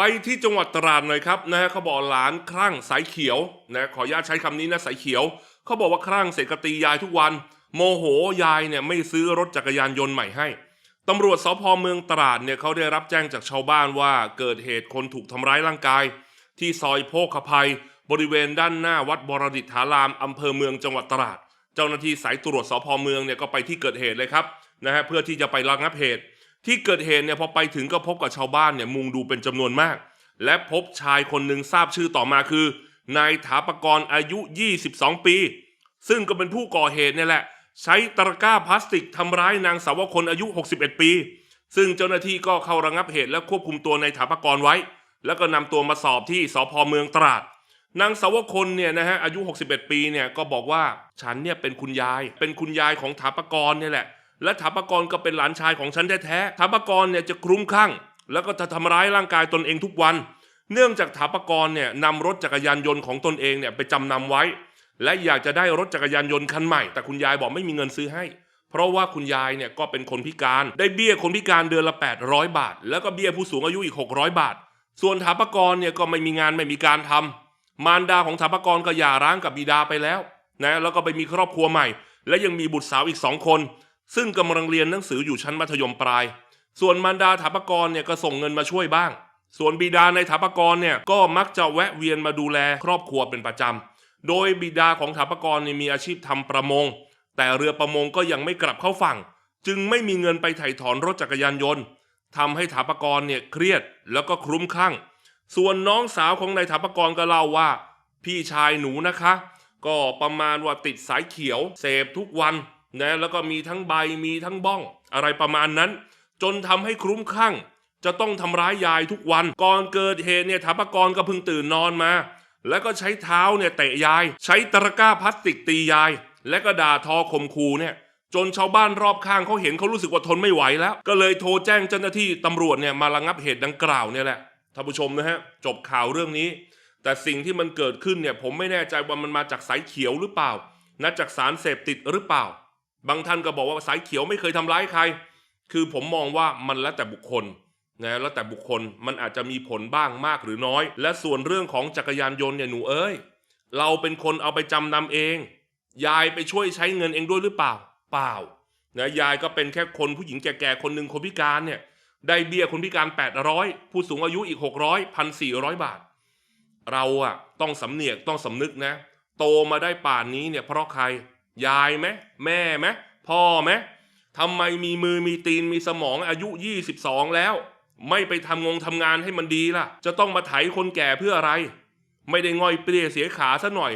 ไปที่จังหวัดตราดหน่อยครับนะฮะเขาบอกหลานคลั่งสายเขียวนะขออนุญาตใช้คำนี้นะสายเขียวเขาบอกว่าคลั่งเสกตียายทุกวัน โมโหยายเนี่ยไม่ซื้อรถจักรยานยนต์ใหม่ให้ตำรวจสพเมืองตราดเนี่ยเขาได้รับแจ้งจากชาวบ้านว่าเกิดเหตุคนถูกทำร้ายร่างกาย ที่ซอยโพคภัย บริเวณด้านหน้าวัดบรดิษฐารามอำเภอเมืองจังหวัดตราด เจ้าหน้าที่สายตรวจสพเมืองเนี่ยก็ไปที่เกิดเหตุเลยครับนะฮะเพื่อที่จะไประงับเหตุ ที่เกิดเหตุเนี่ยพอไปถึงก็พบกับชาวบ้านเนี่ยมุงดูเป็นจำนวนมาก และพบชายคนหนึ่งทราบชื่อต่อมาคือนายถาปกรอายุ 22 ปี ซึ่งก็เป็นผู้ก่อเหตุเนี่ยแหละ ใช้ตะกร้าพลาสติกทำร้ายนางสาวคนอายุ 61 ปี ซึ่งเจ้าหน้าที่ก็เข้าระงับเหตุและควบคุมตัวนายถาปกรไว้ แล้วก็นำตัวมาสอบที่สพเมืองตราดนางสาวคนเนี่ยนะฮะอายุ 61 ปีเนี่ยก็บอกว่าฉันเนี่ยเป็นคุณยาย เป็นคุณยายของถาปกรเนี่ยแหละ และถาปกรก็เป็นหลานชายของฉันแท้ๆถาปกรเนี่ยจะคลุ้มคลั่ง แล้วก็จะทำร้ายร่างกายตนเองทุกวัน เนื่องจากถาปกรเนี่ยนำรถจักรยานยนต์ของตนเองเนี่ยไปจำนำไว้ และอยากจะได้รถจักรยานยนต์คันใหม่ แต่คุณยายบอกไม่มีเงินซื้อให้ เพราะว่าคุณยายเนี่ยก็เป็นคนพิการ ได้เบี้ยคนพิการเดือนละ 800 บาท แล้วก็เบี้ยผู้สูงอายุอีก 600 บาท ส่วนถาปกรเนี่ยก็ไม่มีงานไม่มีการทำมารดาของถาปกรก็หย่าร้างกับบิดาไปแล้วนะแล้วก็ไปมีครอบครัวใหม่ และยังมีบุตรสาวอีกสองคน ซึ่งกำลังเรียนหนังสืออยู่ชั้นมัธยมปลาย ส่วนมารดาถาปกรเนี่ยก็ส่งเงินมาช่วยบ้าง ส่วนบิดาในถาปกรเนี่ยก็มักจะแวะเวียนมาดูแลครอบครัวเป็นประจำ โดยบิดาของถาปกรเนี่ยมีอาชีพทำประมง แต่เรือประมงก็ยังไม่กลับเข้าฝั่ง จึงไม่มีเงินไปไถ่ถอนรถจักรยานยนต์ทำให้ถาปกรเนี่ยเครียดแล้วก็คลุ้มคลั่ง ส่วนน้องสาวของนายถาปกรก็เล่าว่า พี่ชายหนูนะคะ ก็ประมาณว่าติดสายเขียวเสพทุกวัน นะแล้วก็มีทั้งใบมีทั้งบ้อง อะไรประมาณนั้น จนทำให้คลุ้มคลั่ง จะต้องทำร้ายยายทุกวัน ก่อนเกิดเหตุเนี่ยถาปกรก็เพิ่งตื่นนอนมา แล้วก็ใช้เท้าเนี่ยเตะยาย ใช้ตะกร้าพลาสติกตียาย และก็ด่าทอข่มขู่เนี่ยจนชาวบ้านรอบข้างเขาเห็นเขารู้สึกว่าทนไม่ไหวแล้ว ก็เลยโทรแจ้งเจ้าหน้าที่ตำรวจเนี่ยมาระงับเหตุดังกล่าวเนี่ยแหละท่านผู้ชมนะฮะจบข่าวเรื่องนี้ แต่สิ่งที่มันเกิดขึ้นเนี่ยผมไม่แน่ใจว่ามันมาจากสายเขียวหรือเปล่านะจากสารเสพติดหรือเปล่า บางท่านก็บอกว่าสายเขียวไม่เคยทำร้ายใคร คือผมมองว่ามันแล้วแต่บุคคลนะแล้วแต่บุคคลมันอาจจะมีผลบ้างมากหรือน้อย และส่วนเรื่องของจักรยานยนต์เนี่ยหนูเอ้ย เราเป็นคนเอาไปจำนำเอง ยายไปช่วยใช้เงินเองด้วยหรือเปล่า เปล่านะยายก็เป็นแค่คนผู้หญิงแก่ๆคนหนึ่งคนพิการเนี่ยได้เบี้ยคนพิการ 800 ผู้สูงอายุอีก 600 1,400 บาท เราอะต้องสำเนียกต้องสำนึกนะ โตมาได้ป่านนี้เนี่ยเพราะใคร ยายไหมแม่ไหมพ่อไหมทำไมมีมือมีตีนมีสมองอายุ 22 แล้ว ไม่ไปทำงงทำงานให้มันดีล่ะ จะต้องมาไถคนแก่เพื่ออะไร ไม่ได้ง่อยเปรี้ยเสียขาซะหน่อย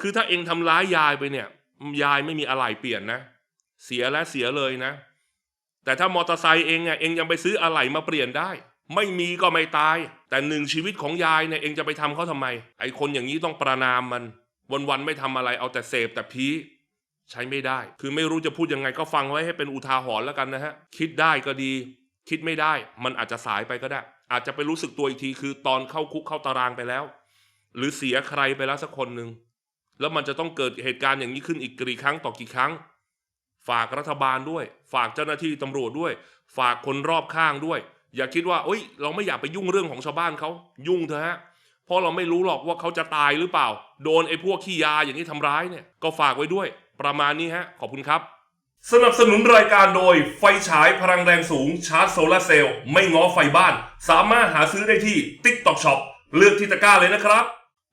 คือถ้าเองทำร้ายยายไปเนี่ย ยายไม่มีอะไรเปลี่ยนนะ เสียและเสียเลยนะ แต่ถ้ามอเตอร์ไซค์เองเนี่ยเองยังไปซื้ออะไหล่มาเปลี่ยนได้ ไม่มีก็ไม่ตาย แต่หนึ่งชีวิตของยายเนี่ยเองจะไปทำเขาทำไม ไอคนอย่างนี้ต้องประนามมัน วันๆไม่ทำอะไรเอาแต่เสพแต่พี ใช้ไม่ได้ คือไม่รู้จะพูดยังไงก็ฟังไว้ให้เป็นอุทาหรณ์แล้วกันนะฮะ คิดได้ก็ดี คิดไม่ได้ มันอาจจะสายไปก็ได้ อาจจะไปรู้สึกตัวอีกที คือตอนเข้าคุกเข้าตารางไปแล้ว หรือเสียใครไปแล้วสักคนหนึ่ง แล้วมันจะต้องเกิดเหตุการณ์อย่างนี้ขึ้นอีกกี่ครั้งต่อกี่ครั้ง ฝากรัฐบาลด้วย ฝากเจ้าหน้าที่ตำรวจด้วย ฝากคนรอบข้างด้วย อย่าคิดว่าเอ้ย เราไม่อยากไปยุ่งเรื่องของชาวบ้านเขา ยุ่งเถอะฮะเพราะเราไม่รู้หรอกว่าเขาจะตายหรือเปล่า โดนไอ้พวกขี้ยาอย่างนี้ทำร้ายเนี่ย ก็ฝากไว้ด้วย ประมาณนี้ฮะ ขอบคุณครับ สนับสนุนรายการโดยไฟฉายพลังแรงสูงชาร์จโซลาร์เซลล์ไม่ง้อไฟบ้าน สามารถหาซื้อได้ที่ TikTok Shop เลือกที่ตะกร้าเลยนะครับ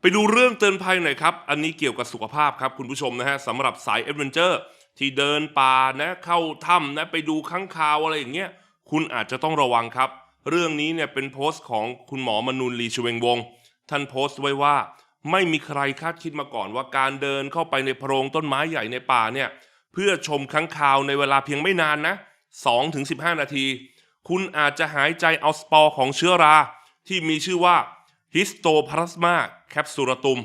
ไปดูเรื่องเตือนภัยหน่อยครับ อันนี้เกี่ยวกับสุขภาพครับคุณผู้ชมนะฮะสำหรับสายเอดเวนเจอร์ที่เดินป่านะเข้าถ้ำนะไปดูค้างคาวอะไรอย่างเงี้ยคุณอาจจะต้องระวังครับ เรื่องนี้เนี่ยเป็นโพสต์ของคุณหมอมนูนลีชเวงวง ท่านโพสต์ไว้ว่า ไม่มีใครคาดคิดมาก่อนว่าการเดินเข้าไปในโพรงต้นไม้ใหญ่ในป่าเนี่ยเพื่อชมค้างคาวในเวลาเพียงไม่นานนะ2-15 นาที คุณอาจจะหายใจเอาสปอร์ของเชื้อรา ที่มีชื่อว่าฮิสโตพลาสมาแคปซูลตุม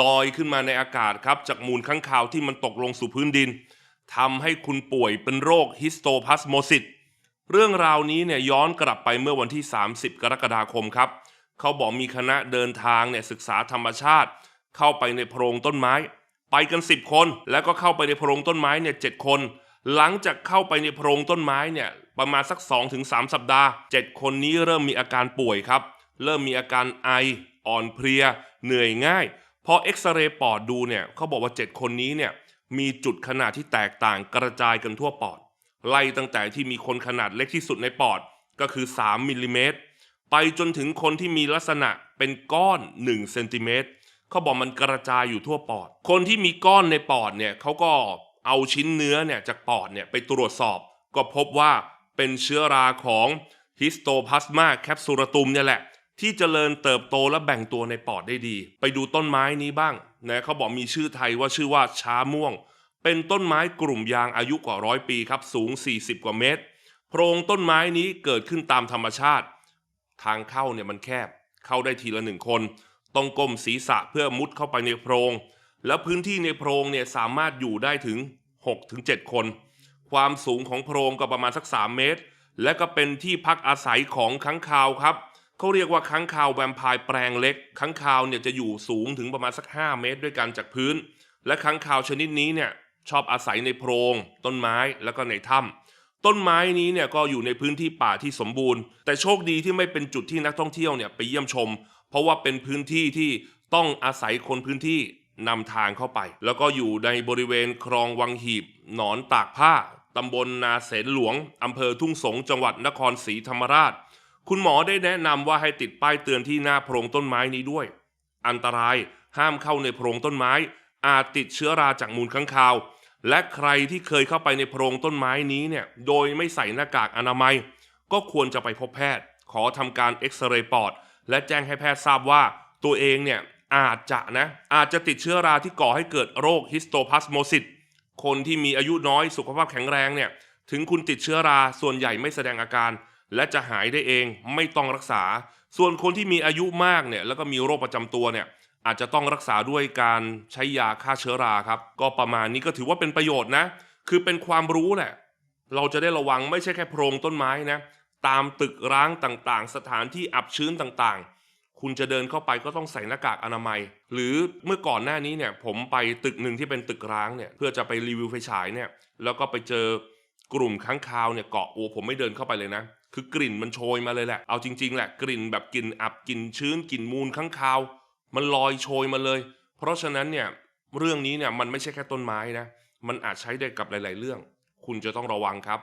ลอยขึ้นมาในอากาศครับจากมูลค้างคาวที่มันตกลงสู่พื้นดินทำให้คุณป่วยเป็นโรคฮิสโตพลาสโมซิสเรื่องราวนี้เนี่ยย้อนกลับไปเมื่อวันที่ 30 กรกฎาคมครับ เขาบอกมีคณะเดินทางเนี่ยศึกษาธรรมชาติ เข้าไปในโพรงต้นไม้ ไปกัน 10 คน แล้วก็เข้าไปในโพรงต้นไม้เนี่ยเคน หลังจากเข้าไปในโพรงต้นไม้เนี่ยประมาณสัก 2-3 สัปดาห์ 7 คนนี้เริ่มมีอาการป่วยครับ เริ่มมีอาการไอ อ่อนเพลีย เหนื่อยง่ายพอเอ็กซเรย์ปอดดูเนี่ยเขาบอกว่า 7 คนนี้เนี่ยมีจุดขนาดที่แตกต่างกระจายกันทั่วปอด ไล่ตั้งแต่ที่มีคนขนาดเล็กที่สุดในปอดก็คือ 3มิลลิเมตร ไปจนถึงคนที่มีลักษณะเป็นก้อน1เซนติเมตรเขาบอกมันกระจายอยู่ทั่วปอด คนที่มีก้อนในปอดเนี่ยเขาก็เอาชิ้นเนื้อเนี่ยจากปอดเนี่ยไปตรวจสอบ ก็พบว่าเป็นเชื้อราของฮิสโตพลาสมาแคปซูลตุมเนี่ยแหละ ที่เจริญเติบโตและแบ่งตัวในปอดได้ดี ไปดูต้นไม้นี้บ้างนะเขาบอกมีชื่อไทยว่าชื่อว่าช้าม่วง เป็นต้นไม้กลุ่มยางอายุกว่าร้อยปีครับสูง 40 กว่าเมตร โพรงต้นไม้นี้เกิดขึ้นตามธรรมชาติ ทางเข้าเนี่ยมันแคบ เข้าได้ทีละหนึ่งคน ต้องก้มศีรษะเพื่อมุดเข้าไปในโพรง แล้วพื้นที่ในโพรงเนี่ยสามารถอยู่ได้ถึง 6-7 คน ความสูงของโพรงก็ประมาณสัก 3 เมตร และก็เป็นที่พักอาศัยของค้างคาวครับเขาเรียกว่าค้างคาวแวมไพร์แปลงเล็กค้างคาวเนี่ยจะอยู่สูงถึงประมาณสัก 5 เมตรด้วยกันจากพื้น และค้างคาวชนิดนี้เนี่ยชอบอาศัยในโพรง ต้นไม้แล้วก็ในถ้ำ ต้นไม้นี้เนี่ยก็อยู่ในพื้นที่ป่าที่สมบูรณ์ แต่โชคดีที่ไม่เป็นจุดที่นักท่องเที่ยวเนี่ยไปเยี่ยมชม เพราะว่าเป็นพื้นที่ที่ต้องอาศัยคนพื้นที่นำทางเข้าไป แล้วก็อยู่ในบริเวณคลองวังหีบ หนอนตากผ้าตำบลนาเสนหลวงอำเภอทุ่งสง จังหวัดนครศรีธรรมราช คุณหมอได้แนะนำว่าให้ติดป้ายเตือนที่หน้าโพรงต้นไม้นี้ด้วย อันตรายห้ามเข้าในโพรงต้นไม้ อาจติดเชื้อราจากมูลค้างคาว และใครที่เคยเข้าไปในโพรงต้นไม้นี้เนี่ยโดยไม่ใส่หน้ากากอนามัย ก็ควรจะไปพบแพทย์ ขอทำการเอ็กซเรย์ปอด และแจ้งให้แพทย์ทราบว่าตัวเองเนี่ยอาจจะนะอาจจะติดเชื้อราที่ก่อให้เกิดโรคฮิสโตพาสโมซิสคนที่มีอายุน้อยสุขภาพแข็งแรงเนี่ยถึงคุณติดเชื้อราส่วนใหญ่ไม่แสดงอาการ และจะหายได้เองไม่ต้องรักษา ส่วนคนที่มีอายุมากเนี่ยแล้วก็มีโรคประจำตัวเนี่ย อาจจะต้องรักษาด้วยการใช้ยาฆ่าเชื้อราครับ ก็ประมาณนี้ก็ถือว่าเป็นประโยชน์นะ คือเป็นความรู้แหละ เราจะได้ระวังไม่ใช่แค่โพรงต้นไม้นะ ตามตึกร้างต่างๆ สถานที่อับชื้นต่างๆ คุณจะเดินเข้าไปก็ต้องใส่หน้ากากอนามัย หรือเมื่อก่อนหน้านี้เนี่ย ผมไปตึกหนึ่งที่เป็นตึกร้างเนี่ย เพื่อจะไปรีวิวไฟฉายเนี่ย แล้วก็ไปเจอกลุ่มค้างคาวเนี่ยเกาะโอ้ผมไม่เดินเข้าไปเลยนะ คือกลิ่นมันโชยมาเลยแหละ เอาจริง ๆ แหละกลิ่นแบบกลิ่นอับกลิ่นชื้นกลิ่นมูลค้างคาว มันลอยโชยมาเลย เพราะฉะนั้นเนี่ยเรื่องนี้เนี่ยมันไม่ใช่แค่ต้นไม้นะมันอาจใช้ได้กับหลาย ๆ เรื่อง คุณจะต้องระวังครับ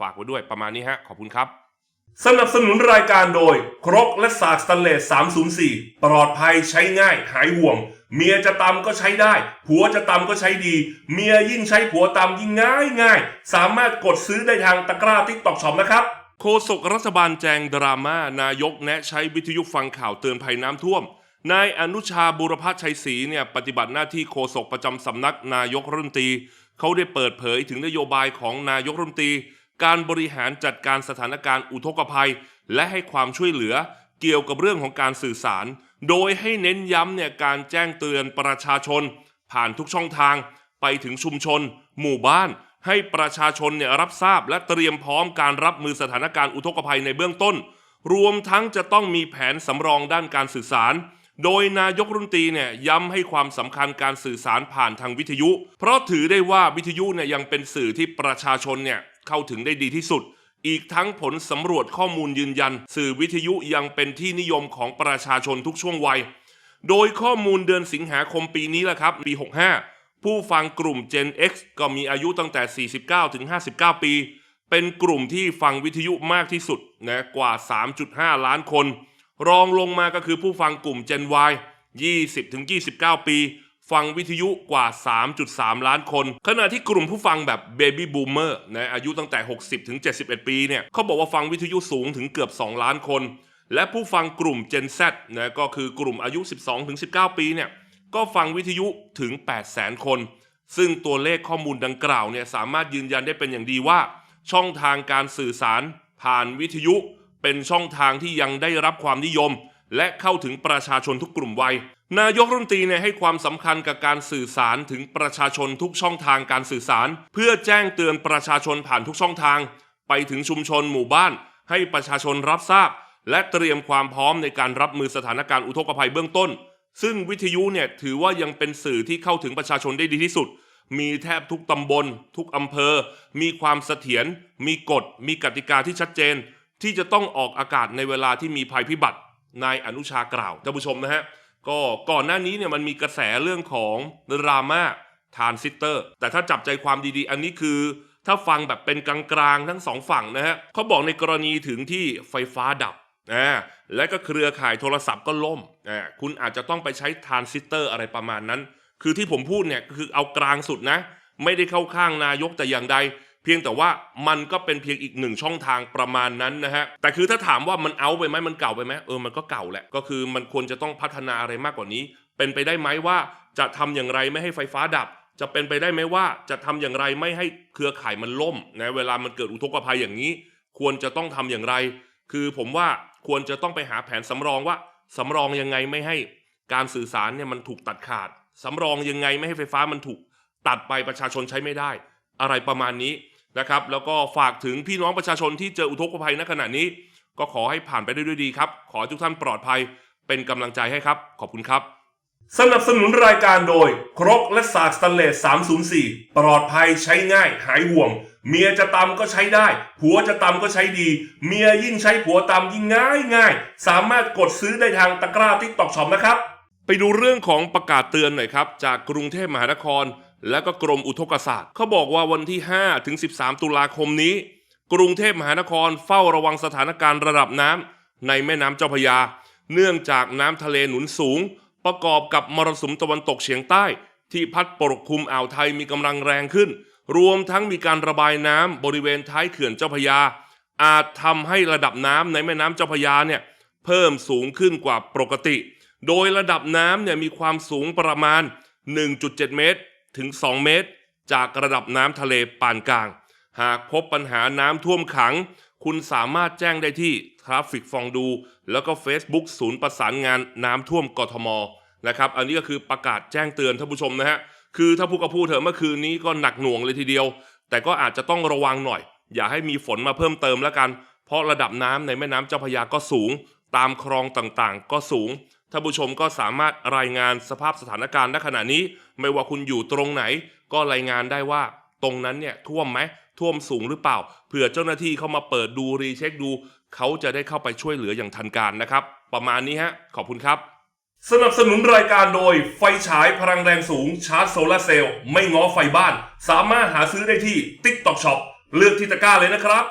ฝากไว้ด้วยประมาณนี้ฮะ ขอบคุณครับ สนับสนุนรายการโดย ครกและสากสแตนเลส 304 ปลอดภัยใช้ง่าย หายห่วง เมียจะตำก็ใช้ได้ ผัวจะตำก็ใช้ดี เมียยิ่งใช้ผัวตำยิ่งง่ายง่าย สามารถกดซื้อได้ทางตะกร้าติ๊กตอกช็อปนะครับ โฆษกรัฐบาลแจงดราม่านายกแนะใช้วิทยุฟังข่าวเตือนภัยน้ำท่วม นายอนุชาบุรพชัยศรีเนี่ยปฏิบัติหน้าที่โฆษกประจำสำนักนายกรัฐมนตรีเขาได้เปิดเผยถึงนโยบายของนายกรัฐมนตรี การบริหารจัดการสถานการณ์อุทกภัย และให้ความช่วยเหลือเกี่ยวกับเรื่องของการสื่อสาร โดยให้เน้นย้ำเนี่ยการแจ้งเตือนประชาชน ผ่านทุกช่องทาง ไปถึงชุมชน หมู่บ้าน ให้ประชาชนเนี่ยรับทราบและเตรียมพร้อมการรับมือสถานการณ์อุทกภัยในเบื้องต้น รวมทั้งจะต้องมีแผนสำรองด้านการสื่อสาร โดยนายกรัฐมนตรีเนี่ยย้ำให้ความสำคัญการสื่อสารผ่านทางวิทยุ เพราะถือได้ว่าวิทยุเนี่ยยังเป็นสื่อที่ประชาชนเนี่ยเข้าถึงได้ดีที่สุด อีกทั้งผลสำรวจข้อมูลยืนยัน สื่อวิทยุยังเป็นที่นิยมของประชาชนทุกช่วงวัย โดยข้อมูลเดือนสิงหาคมปีนี้แหละครับปี 65 ผู้ฟังกลุ่ม Gen X ก็มีอายุตั้งแต่ 49 ถึง 59 ปี เป็นกลุ่มที่ฟังวิทยุมากที่สุดนะกว่า 3.5 ล้านคน รองลงมาก็คือผู้ฟังกลุ่ม Gen Y 20-29 ปี ฟังวิทยุกว่า 3.3 ล้านคน ขณะที่กลุ่มผู้ฟังแบบ Baby Boomer นะอายุตั้งแต่ 60ถึง71 ปีเนี่ยเขาบอกว่าฟังวิทยุสูงถึงเกือบ 2 ล้านคน และผู้ฟังกลุ่ม Gen Z นะก็คือกลุ่มอายุ 12ถึง19 ปีเนี่ยก็ฟังวิทยุถึง 800,000 คน ซึ่งตัวเลขข้อมูลดังกล่าวเนี่ยสามารถยืนยันได้เป็นอย่างดีว่า ช่องทางการสื่อสารผ่านวิทยุ เป็นช่องทางที่ยังได้รับความนิยม และเข้าถึงประชาชนทุกกลุ่มวัย นายกรัฐมนตรีเนี่ยให้ความสำคัญกับการสื่อสารถึงประชาชนทุกช่องทางการสื่อสาร เพื่อแจ้งเตือนประชาชนผ่านทุกช่องทาง ไปถึงชุมชนหมู่บ้าน ให้ประชาชนรับทราบ และเตรียมความพร้อมในการรับมือสถานการณ์อุทกภัยเบื้องต้น ซึ่งวิทยุเนี่ยถือว่ายังเป็นสื่อที่เข้าถึงประชาชนได้ดีที่สุดมีแทบทุกตำบล ทุกอำเภอ มีความเสถียรมีกฎ มีกติกาที่ชัดเจน ที่จะต้องออกอากาศในเวลาที่มีภัยพิบัตินายอนุชากล่าวท่านผู้ชมนะฮะก็ก่อนหน้านี้เนี่ยมันมีกระแสเรื่องของดราม่าทานซิสเตอร์ แต่ถ้าจับใจความดีๆ อันนี้คือ ถ้าฟังแบบเป็นกลางๆทั้งสองฝั่งนะฮะเขาบอกในกรณีถึงที่ไฟฟ้าดับอ่าและก็เครือข่ายโทรศัพท์ก็ล่มอ่าคุณอาจจะต้องไปใช้ทรานซิสเตอร์อะไรประมาณนั้น คือที่ผมพูดเนี่ยคือเอากลางสุดนะ ไม่ได้เข้าข้างนายกแต่อย่างใด เพียงแต่ว่ามันก็เป็นเพียงอีกหนึ่งช่องทางประมาณนั้นนะฮะแต่คือถ้าถามว่ามันเอาไปไหมมันเก่าไปไหมเออมันก็เก่าแหละก็คือมันควรจะต้องพัฒนาอะไรมากกว่านี้ เป็นไปได้ไหมว่าจะทำอย่างไรไม่ให้ไฟฟ้าดับ จะเป็นไปได้ไหมว่าจะทำอย่างไรไม่ให้เครือข่ายมันล่มนะเวลามันเกิดอุทกภัยอย่างนี้ ควรจะต้องทำอย่างไร คือผมว่าควรจะต้องไปหาแผนสำรองว่าสำรองยังไงไม่ให้การสื่อสารเนี่ยมันถูกตัดขาดสำรองยังไงไม่ให้ไฟฟ้ามันถูกตัดไปประชาชนใช้ไม่ได้ อะไรประมาณนี้ นะครับ แล้วก็ฝากถึงพี่น้องประชาชนที่เจออุทกภัยณขณะนี้ ก็ขอให้ผ่านไปได้ด้วยดีครับ ขอให้ทุกท่านปลอดภัยเป็นกำลังใจให้ครับ ขอบคุณครับ สนับสนุนรายการโดย ครกและสากสแตนเลส 304 ปลอดภัยใช้ง่ายหายห่วง เมียจะตำก็ใช้ได้ ผัวจะตำก็ใช้ดี เมียยิ่งใช้ผัวตำยิ่งง่ายง่าย สามารถกดซื้อได้ทางตะกร้าติ๊กตอกช็อปนะครับ ไปดูเรื่องของประกาศเตือนหน่อยครับ จากกรุงเทพมหานคร และก็กรมอุทกศาสตร์เขาบอกว่าวันที่ 5 ถึง 13 ตุลาคมนี้ กรุงเทพมหานครเฝ้าระวังสถานการณ์ระดับน้ำในแม่น้ำเจ้าพระยา เนื่องจากน้ำทะเลหนุนสูง ประกอบกับมรสุมตะวันตกเฉียงใต้ ที่พัดปกคลุมอ่าวไทยมีกำลังแรงขึ้น รวมทั้งมีการระบายน้ำบริเวณท้ายเขื่อนเจ้าพระยา อาจทำให้ระดับน้ำในแม่น้ำเจ้าพระยาเนี่ยเพิ่มสูงขึ้นกว่าปกติ โดยระดับน้ำเนี่ยมีความสูงประมาณ 1.7 เมตร ถึง 2 เมตร จากระดับน้ำทะเลปานกลาง หากพบปัญหาน้ำท่วมขัง คุณสามารถแจ้งได้ที่ทราฟิกฟองดู แล้วก็ Facebook ศูนย์ประสานงานน้ำท่วมกทมนะครับอันนี้ก็คือประกาศแจ้งเตือนท่านผู้ชมนะฮะคือถ้าพูดก็พูดเถอะเมื่อคืนนี้ก็หนักหน่วงเลยทีเดียว แต่ก็อาจจะต้องระวังหน่อย อย่าให้มีฝนมาเพิ่มเติมแล้วกัน เพราะระดับน้ำในแม่น้ำเจ้าพระยาก็สูง ตามคลองต่างๆ ก็สูง ท่านผู้ชมก็สามารถรายงานสภาพสถานการณ์ณขณะนี้ ไม่ว่าคุณอยู่ตรงไหน ก็รายงานได้ว่าตรงนั้นเนี่ยท่วมไหมท่วมสูงหรือเปล่าเผื่อเจ้าหน้าที่เข้ามาเปิดดูรีเช็คดู เขาจะได้เข้าไปช่วยเหลืออย่างทันการนะครับ ประมาณนี้ฮะขอบคุณครับ สนับสนุนรายการโดยไฟฉายพลังแรงสูงชาร์จโซลาร์เซลล์ไม่ง้อไฟบ้าน สามารถหาซื้อได้ที่ TikTok Shop เลือกที่ตะกร้าเลยนะครับ